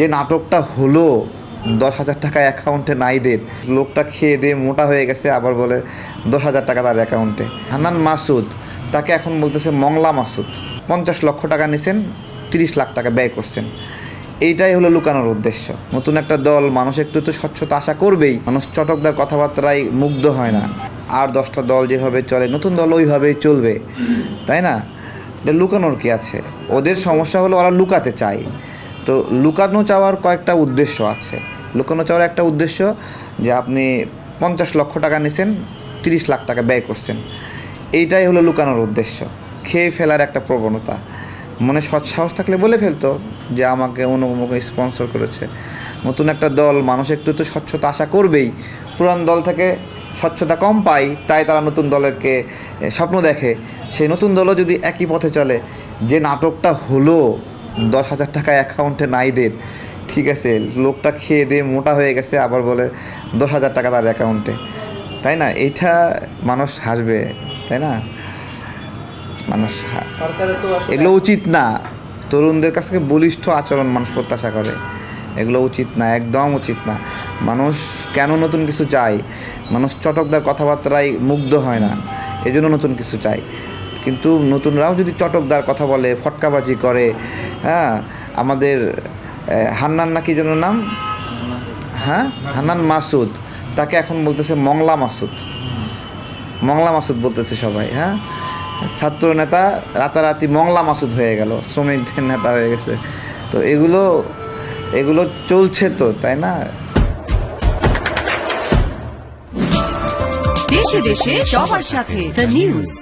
যে নাটকটা হলো, দশ হাজার টাকা অ্যাকাউন্টে নাইদের। লোকটা খেয়ে দিয়ে মোটা হয়ে গেছে, আবার বলে দশ হাজার টাকা তার অ্যাকাউন্টে। হানান মাসুদ, তাকে এখন বলতেছে মংলা মাসুদ। পঞ্চাশ লক্ষ টাকা নিছেন, তিরিশ লাখ টাকা ব্যয় করছেন। এইটাই হলো লুকানোর উদ্দেশ্য। নতুন একটা দল, মানুষ একটু তো স্বচ্ছতা আশা করবেই। মানুষ চটকদার কথাবার্তায় মুগ্ধ হয় না। আর দশটা দল যেভাবে চলে, নতুন দল ওইভাবেই চলবে। তাই না? লুকানোর কি আছে? ওদের সমস্যা হলো ওরা লুকাতে চায়। তো লুকানো চাওয়ার কয়েকটা উদ্দেশ্য আছে। লুকানো চাওয়ার একটা উদ্দেশ্য যে আপনি পঞ্চাশ লক্ষ টাকা নিছেন, তিরিশ লাখ টাকা ব্যয় করছেন। এইটাই হলো লুকানোর উদ্দেশ্য। খেয়ে ফেলার একটা প্রবণতা। মনে সৎ সাহস থাকলে বলে ফেলতো যে আমাকে অনুমুখ স্পন্সর করেছে। নতুন একটা দল, মানুষ একটু তো স্বচ্ছতা আশা করবেই। পুরান দল থেকে স্বচ্ছতা কম পায়, তাই তারা নতুন দলেরকে স্বপ্ন দেখে। সেই নতুন দলও যদি একই পথে চলে, যে নাটকটা হলো দশ হাজার টাকা অ্যাকাউন্টে নাইদের ঠিক আছে লোকটা খেয়ে দিয়ে মোটা হয়ে গেছে আবার বলে দশ হাজার টাকা তার অ্যাকাউন্টে। তাই না? এটা মানুষ হাসবে তাই না? মানুষ এগুলো উচিত না। তরুণদের কাছ থেকে বলিষ্ঠ আচরণ মানুষ প্রত্যাশা করে। এগুলো উচিত না একদম উচিত না। মানুষ কেন নতুন কিছু চায়? মানুষ চটকদার কথাবার্তায় মুগ্ধ হয় না। এজন্য নতুন কিছু চায়। কিন্তু নতুনরাও যদি চটকদার কথা বলে, ফটকাবাজি করে হ্যাঁ আমাদের হান্নান নাকি যেন নাম? হ্যাঁ হান্নান মাসুদ, তাকে এখন বলতেছে মংলা মাসুদ। মংলা মাসুদ বলতেছে সবাই হ্যাঁ? ছাত্র নেতা, রাতারাতি মংলা মাসুদ হয়ে গেল, শ্রমিকদের নেতা হয়ে গেছে। তো এগুলো এগুলো চলছে তো, তাই না? দেশে দেশে সবার সাথে দ্য নিউজ